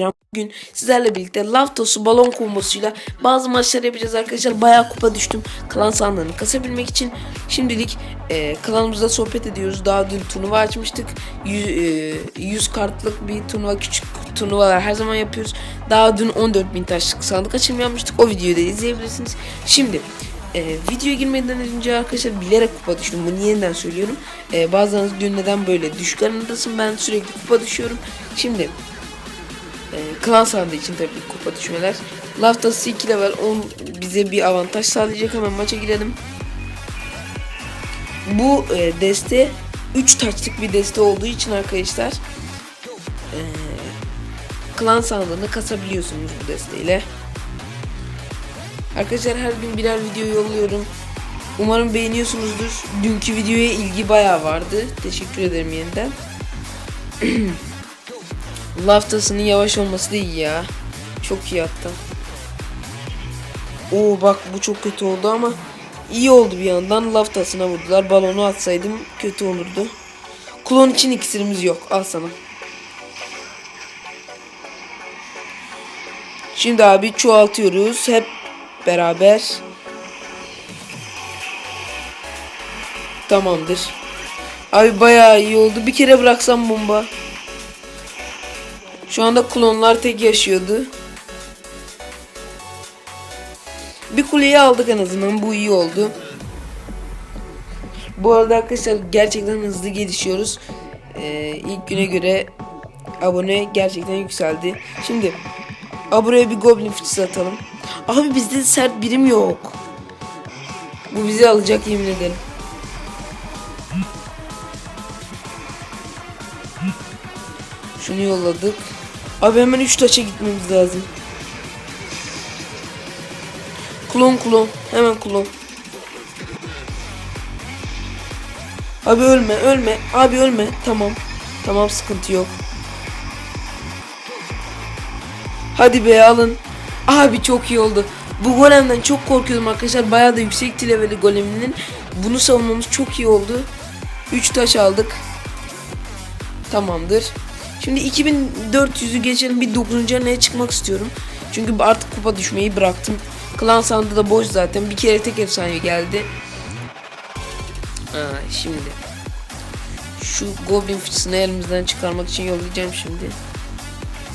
Emirhan. Bugün sizlerle birlikte Laftosu balon kombosuyla bazı maçlar yapacağız arkadaşlar. Bayağı kupa düştüm klan sandığını kasabilmek için. Şimdilik e, klanımızda sohbet ediyoruz. Daha dün turnuva açmıştık. 100, e, 100 kartlık bir turnuva küçük turnuvalar her zaman yapıyoruz. Daha dün 14.000 taşlık sandık açılımı. O videoyu da izleyebilirsiniz. Şimdi e, videoya girmeden önce arkadaşlar bilerek kupa düştüm. Bunu yeniden söylüyorum. E, bazılarınız dün neden böyle düşük aranındasın ben sürekli kupa düşüyorum. Şimdi e, klan sandığı için tabii kupa düşmeler. Laftası 2 level 10 bize bir avantaj sağlayacak. Hemen maça girelim. Bu e, deste 3 taçlık bir deste olduğu için arkadaşlar e, klan sandığını kasabiliyorsunuz bu desteyle. Arkadaşlar her gün birer video yolluyorum. Umarım beğeniyorsunuzdur. Dünkü videoya ilgi bayağı vardı. Teşekkür ederim yeniden. Laftasının yavaş olması da iyi ya. Çok iyi hatta. Oo bak bu çok kötü oldu ama iyi oldu bir yandan. Laftasına vurdular. Balonu atsaydım kötü olurdu. Klon için iksirimiz yok. Al sana. Şimdi abi çoğaltıyoruz. Hep beraber. Tamamdır. Abi bayağı iyi oldu. Bir kere bıraksam bomba. Şu anda klonlar tek yaşıyordu. Bir kuleyi aldık en azından. Bu iyi oldu. Bu arada arkadaşlar gerçekten hızlı gelişiyoruz. Ee, ilk güne göre abone gerçekten yükseldi. Şimdi buraya bir goblin fıçısı atalım. Abi bizde sert birim yok. Bu bizi alacak yemin ederim. Şunu yolladık. Abi hemen 3 taça gitmemiz lazım. Klon klon. Hemen klon. Abi ölme ölme. Abi ölme. Tamam. Tamam sıkıntı yok. Hadi be alın. Abi çok iyi oldu. Bu golemden çok korkuyordum arkadaşlar. Bayağı da yüksek leveli goleminin. Bunu savunmamız çok iyi oldu. 3 taş aldık. Tamamdır. Şimdi 2400'ü geçelim bir 9. arenaya çıkmak istiyorum. Çünkü artık kupa düşmeyi bıraktım. Klan sandığı da boş zaten. Bir kere tek efsane geldi. Aa, şimdi. Şu goblin fıçısını elimizden çıkarmak için yollayacağım şimdi.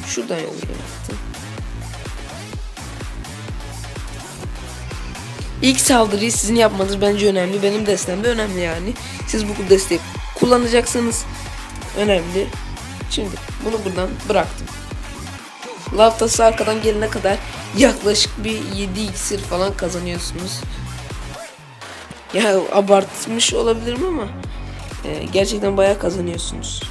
Şuradan yollayayım. artık. İlk saldırıyı sizin yapmanız bence önemli. Benim destem de önemli yani. Siz bu desteği kullanacaksınız. Önemli. Şimdi bunu buradan bıraktım. Laftası arkadan gelene kadar yaklaşık bir 7 iksir falan kazanıyorsunuz. Ya abartmış olabilirim ama e, gerçekten bayağı kazanıyorsunuz.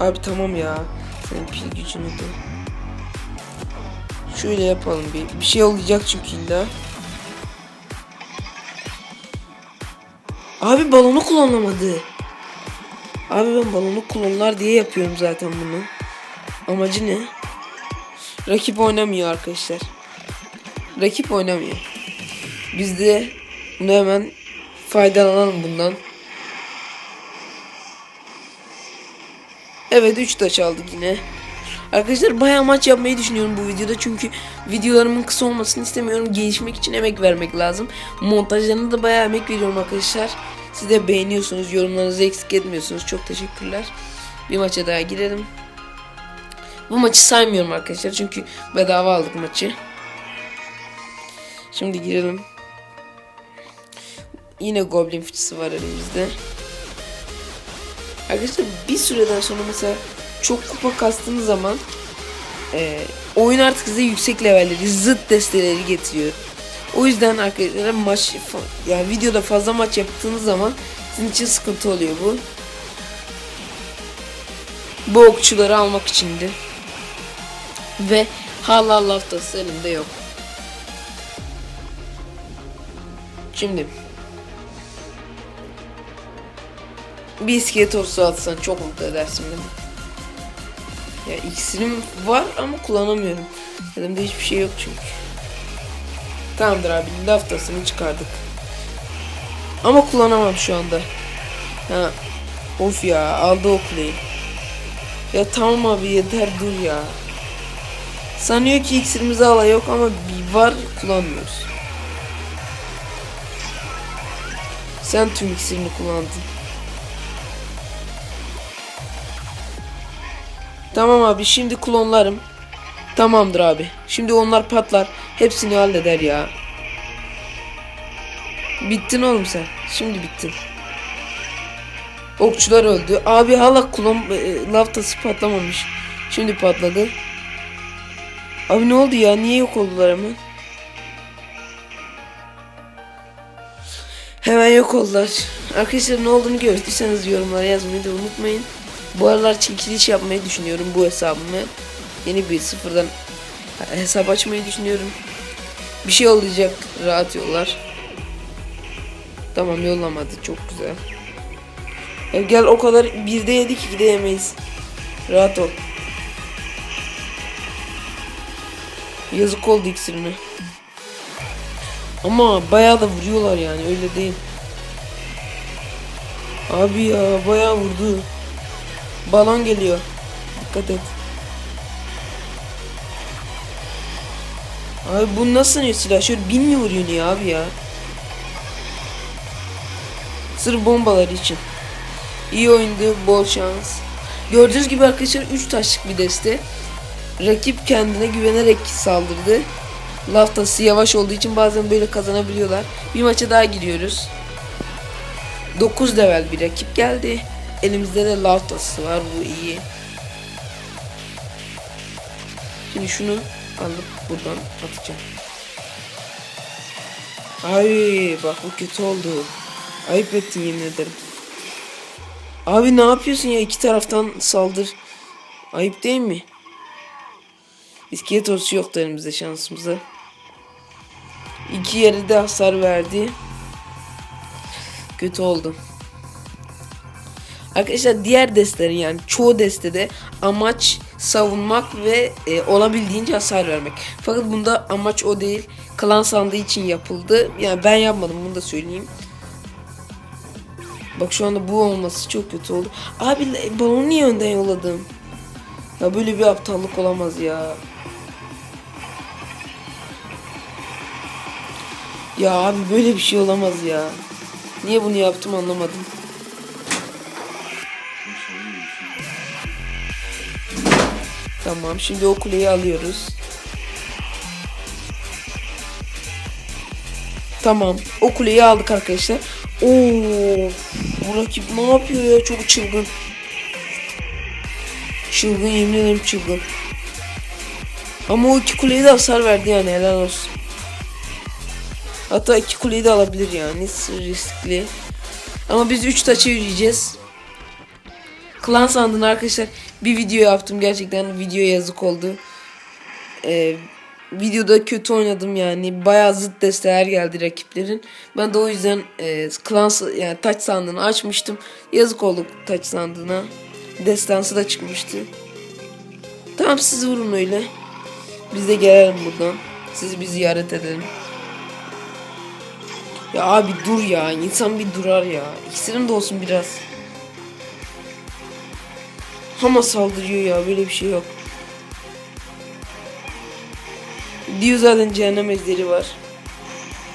Abi tamam ya. Senin pil gücünü de. Şöyle yapalım bir. Bir şey olacak çünkü illa. Abi balonu kullanamadı. Abi ben balonu kullanlar diye yapıyorum zaten bunu. Amacı ne? Rakip oynamıyor arkadaşlar. Rakip oynamıyor. Biz de bunu hemen faydalanalım bundan. Evet 3 taş aldık yine. Arkadaşlar bayağı maç yapmayı düşünüyorum bu videoda çünkü videolarımın kısa olmasını istemiyorum. Gelişmek için emek vermek lazım. Montajlarına da bayağı emek veriyorum arkadaşlar. Siz de beğeniyorsunuz, yorumlarınızı eksik etmiyorsunuz. Çok teşekkürler. Bir maça daha girelim. Bu maçı saymıyorum arkadaşlar çünkü bedava aldık maçı. Şimdi girelim. Yine goblin fıçısı var elimizde. Arkadaşlar bir süreden sonra mesela çok kupa kastığınız zaman e, oyun artık size yüksek levelleri, zıt desteleri getiriyor. O yüzden arkadaşlar maç yani videoda fazla maç yaptığınız zaman sizin için sıkıntı oluyor bu. Bu okçuları almak içindi. Ve hala laftası elimde yok. Şimdi bir iskelet olsa atsan çok mutlu edersin beni. Ya iksirim var ama kullanamıyorum. Elimde hiçbir şey yok çünkü. Tamamdır abi laftasını çıkardık. Ama kullanamam şu anda. Ha. Of ya aldı o kuleyi. Ya tamam abi yeter dur ya. Sanıyor ki iksirimizi ala yok ama bir var kullanmıyoruz. Sen tüm iksirini kullandın. Tamam abi şimdi klonlarım. Tamamdır abi. Şimdi onlar patlar. Hepsini halleder ya. Bittin oğlum sen. Şimdi bittin. Okçular öldü. Abi hala klon e, laftası patlamamış. Şimdi patladı. Abi ne oldu ya? Niye yok oldular hemen? Hemen yok oldular. Arkadaşlar ne olduğunu gördüyseniz yorumlara yazmayı da unutmayın. Bu aralar çekiliş yapmayı düşünüyorum bu hesabımı. Yeni bir sıfırdan hesap açmayı düşünüyorum. Bir şey olacak rahat yollar. Tamam yollamadı çok güzel. Ya gel o kadar birde yedik ikide yemeyiz. Rahat ol. Yazık oldu iksirine. Ama bayağı da vuruyorlar yani öyle değil. Abi ya bayağı vurdu. Balon geliyor. Dikkat et. Abi bu nasıl silah? Şöyle bin mi vuruyor niye abi ya? Sırf bombalar için. İyi oyundu, bol şans. Gördüğünüz gibi arkadaşlar 3 taşlık bir deste. Rakip kendine güvenerek saldırdı. Laftası yavaş olduğu için bazen böyle kazanabiliyorlar. Bir maça daha giriyoruz. 9 level bir rakip geldi. Elimizde de laftası var bu iyi. Şimdi şunu alıp buradan atacağım. Ay bak bu kötü oldu. Ayıp ettin yemin ederim. Abi ne yapıyorsun ya iki taraftan saldır. Ayıp değil mi? İskelet ordusu yoktu elimizde şansımıza. İki yere de hasar verdi. Kötü oldu. Arkadaşlar diğer destelerin yani çoğu destede amaç savunmak ve e, olabildiğince hasar vermek. Fakat bunda amaç o değil. Klan sandığı için yapıldı. Yani ben yapmadım bunu da söyleyeyim. Bak şu anda bu olması çok kötü oldu. Abi balonu niye önden yolladım? Ya böyle bir aptallık olamaz ya. Ya abi böyle bir şey olamaz ya. Niye bunu yaptım anlamadım. Tamam şimdi o kuleyi alıyoruz. Tamam o kuleyi aldık arkadaşlar. Oo, bu rakip ne yapıyor ya çok çılgın. Çılgın yemin ederim çılgın. Ama o iki kuleye de hasar verdi yani helal olsun. Hatta iki kuleyi de alabilir yani riskli. Ama biz 3 taça yürüyeceğiz. Klan sandığını arkadaşlar bir video yaptım gerçekten videoya yazık oldu. Ee, videoda kötü oynadım yani bayağı zıt desteler geldi rakiplerin. Ben de o yüzden e, klan yani taç sandığını açmıştım. Yazık oldu taç sandığına. Destansı da çıkmıştı. Tamam siz vurun öyle. Biz de gelelim buradan. Sizi bir ziyaret edelim. Ya abi dur ya. insan bir durar ya. İksirim de olsun biraz. Hama saldırıyor ya. Böyle bir şey yok. Diyor zaten cehennem ejderi var.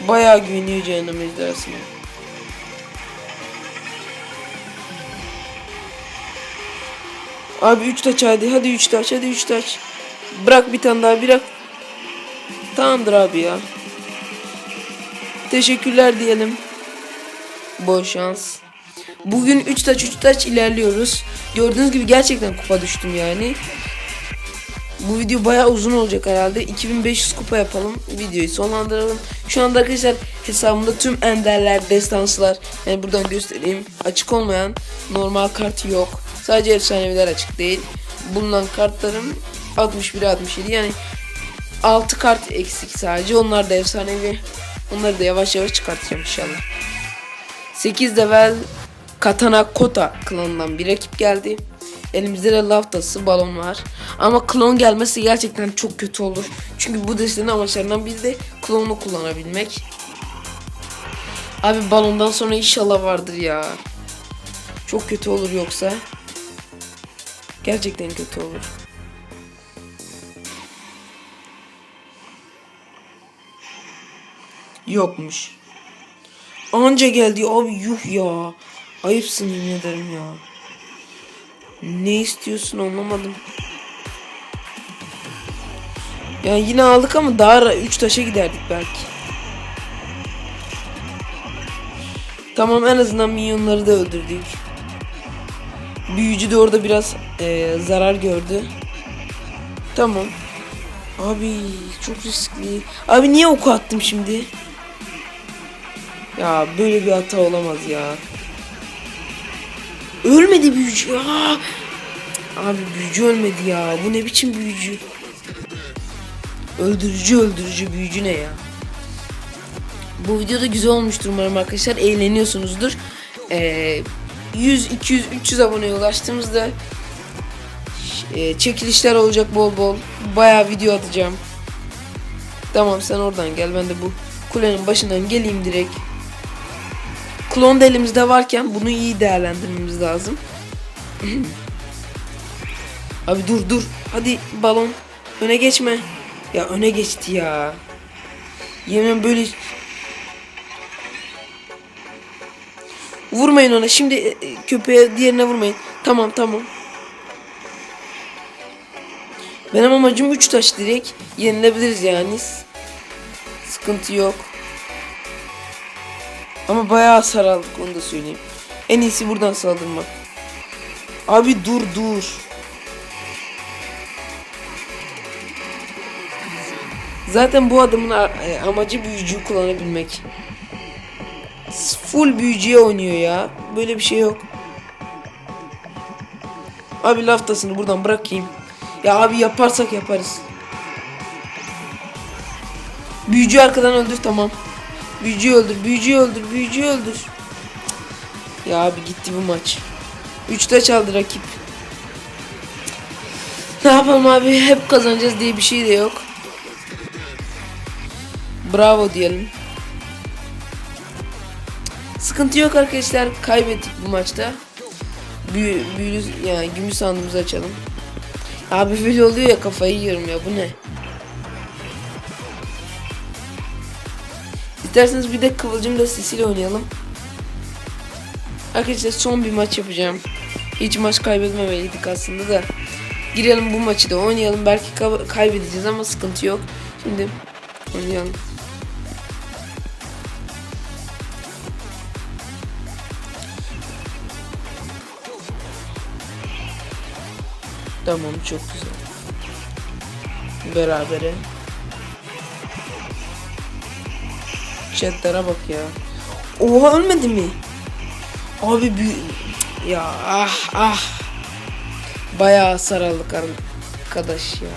Bayağı güveniyor cehennem ejderhasına. Abi 3 taç hadi. Hadi 3 taç. Hadi 3 taç. Bırak bir tane daha bırak. Tamamdır abi ya. Teşekkürler diyelim. Bol şans. Bugün 3 taç 3 taç ilerliyoruz. Gördüğünüz gibi gerçekten kupa düştüm yani. Bu video bayağı uzun olacak herhalde. 2500 kupa yapalım. Videoyu sonlandıralım. Şu anda arkadaşlar hesabımda tüm enderler, destanslar yani buradan göstereyim. Açık olmayan normal kart yok. Sadece efsaneviler açık değil. Bulunan kartlarım 61 67 yani 6 kart eksik sadece. Onlar da efsanevi. Onları da yavaş yavaş çıkartacağım inşallah. 8 level Katana Kota klanından bir rakip geldi. Elimizde de laftası balon var. Ama klon gelmesi gerçekten çok kötü olur. Çünkü bu destenin amaçlarından biri de klonu kullanabilmek. Abi balondan sonra inşallah vardır ya. Çok kötü olur yoksa. Gerçekten kötü olur. Yokmuş. Anca geldi abi yuh ya. Ayıpsın yemin ederim ya. Ne istiyorsun anlamadım. Ya yine aldık ama daha 3 taşa giderdik belki. Tamam en azından minyonları da öldürdük. Büyücü de orada biraz eee, zarar gördü. Tamam. Abi çok riskli. Abi niye oku attım şimdi? Ya böyle bir hata olamaz ya. Ölmedi büyücü ya. Abi büyücü ölmedi ya. Bu ne biçim büyücü? Öldürücü öldürücü büyücü ne ya? Bu videoda güzel olmuştur umarım arkadaşlar. Eğleniyorsunuzdur. Ee, 100, 200, 300 aboneye ulaştığımızda e, çekilişler olacak bol bol. Bayağı video atacağım. Tamam sen oradan gel. Ben de bu kulenin başından geleyim direkt. Klon da elimizde varken bunu iyi değerlendirmemiz lazım. Abi dur dur. Hadi balon. Öne geçme. Ya öne geçti ya. Yemin böyle Vurmayın ona. Şimdi e, e, köpeğe diğerine vurmayın. Tamam tamam. Benim amacım 3 taş direkt. Yenilebiliriz yani. Sıkıntı yok. Ama bayağı hasar onu da söyleyeyim. En iyisi buradan saldırmak. Abi dur dur. Zaten bu adamın e, amacı büyücüyü kullanabilmek. Full büyücüye oynuyor ya. Böyle bir şey yok. Abi laftasını buradan bırakayım. Ya abi yaparsak yaparız. Büyücü arkadan öldür tamam. Büyücüyü öldür, büyücüyü öldür, büyücüyü öldür. Ya abi gitti bu maç. Üçte çaldı rakip. Ne yapalım abi hep kazanacağız diye bir şey de yok. Bravo diyelim. Sıkıntı yok arkadaşlar. Kaybettik bu maçta. Büyü, büyülü yani gümüş sandığımızı açalım. Abi böyle oluyor ya kafayı yiyorum ya bu ne? İsterseniz bir de kıvılcım destesiyle oynayalım. Arkadaşlar son bir maç yapacağım. Hiç maç kaybetmemeliydik aslında da. Girelim bu maçı da oynayalım. Belki ka- kaybedeceğiz ama sıkıntı yok. Şimdi oynayalım. Tamam çok güzel. Berabere. Chatlere bak ya. Oha ölmedi mi? Abi büyü... Ya ah ah. Bayağı hasar aldık arkadaş ya.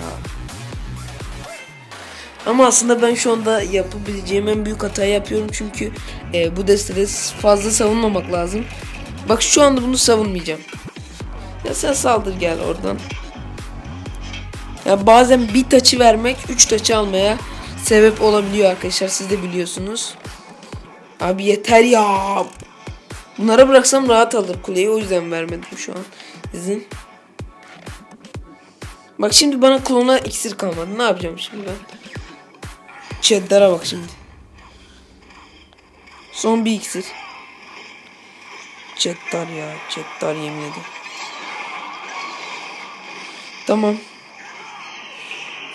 Ama aslında ben şu anda yapabileceğim en büyük hatayı yapıyorum çünkü e, bu destede fazla savunmamak lazım. Bak şu anda bunu savunmayacağım. Ya sen saldır gel oradan. Ya bazen bir taçı vermek 3 taçı almaya sebep olabiliyor arkadaşlar. Siz de biliyorsunuz. Abi yeter ya. Bunlara bıraksam rahat alır kuleyi. O yüzden vermedim şu an. İzin. Bak şimdi bana klona iksir kalmadı. Ne yapacağım şimdi ben? Cheddar'a bak şimdi. Son bir iksir. Cheddar ya. Cheddar yemin ederim. Tamam.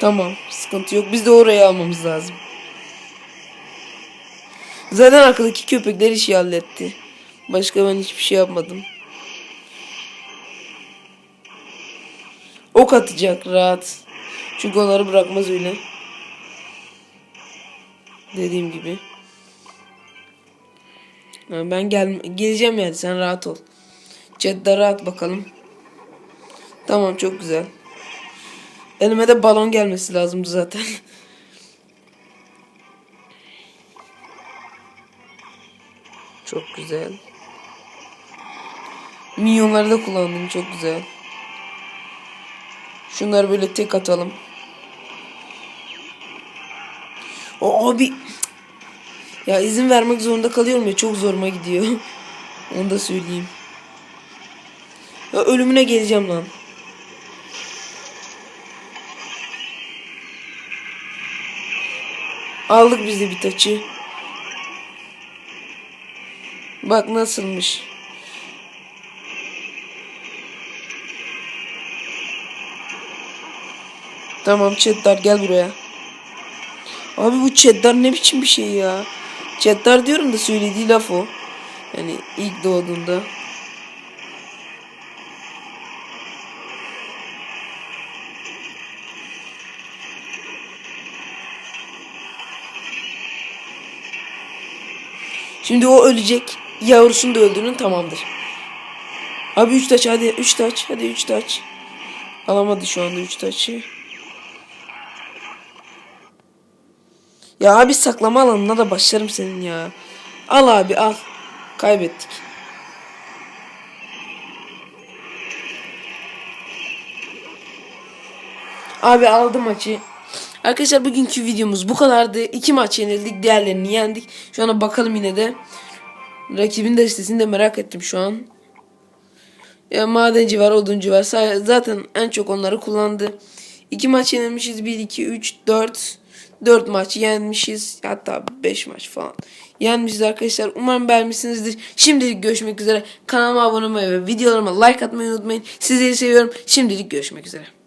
Tamam. Sıkıntı yok. Biz de oraya almamız lazım. Zaten arkadaki köpekler işi halletti. Başka ben hiçbir şey yapmadım. Ok atacak rahat. Çünkü onları bırakmaz öyle. Dediğim gibi. Ben gel geleceğim yani sen rahat ol. Cedda rahat bakalım. Tamam çok güzel. Elime de balon gelmesi lazımdı zaten. çok güzel. Minyonları da kullandım çok güzel. Şunları böyle tek atalım. O abi ya izin vermek zorunda kalıyorum ya çok zoruma gidiyor. Onu da söyleyeyim. Ya ölümüne geleceğim lan. Aldık biz de bir taçı. Bak nasılmış. Tamam chatler gel buraya. Abi bu chatler ne biçim bir şey ya. Chatler diyorum da söylediği laf o. Yani ilk doğduğunda. Şimdi o ölecek. Yavrusunu da öldürün tamamdır. Abi 3 taç hadi 3 taç hadi 3 taç. Alamadı şu anda 3 taçı. Ya abi saklama alanına da başlarım senin ya. Al abi al. Kaybettik. Abi aldım maçı. Arkadaşlar bugünkü videomuz bu kadardı. İki maç yenildik. Diğerlerini yendik. Şu ana bakalım yine de. Rakibin de listesini de merak ettim şu an. Ya madenci var, oduncu var. Zaten en çok onları kullandı. İki maç yenilmişiz. 1, 2, 3, 4. 4 maç yenmişiz. Hatta 5 maç falan. Yenmişiz arkadaşlar. Umarım beğenmişsinizdir. Şimdilik görüşmek üzere. Kanalıma abone olmayı ve videolarıma like atmayı unutmayın. Sizleri seviyorum. Şimdilik görüşmek üzere.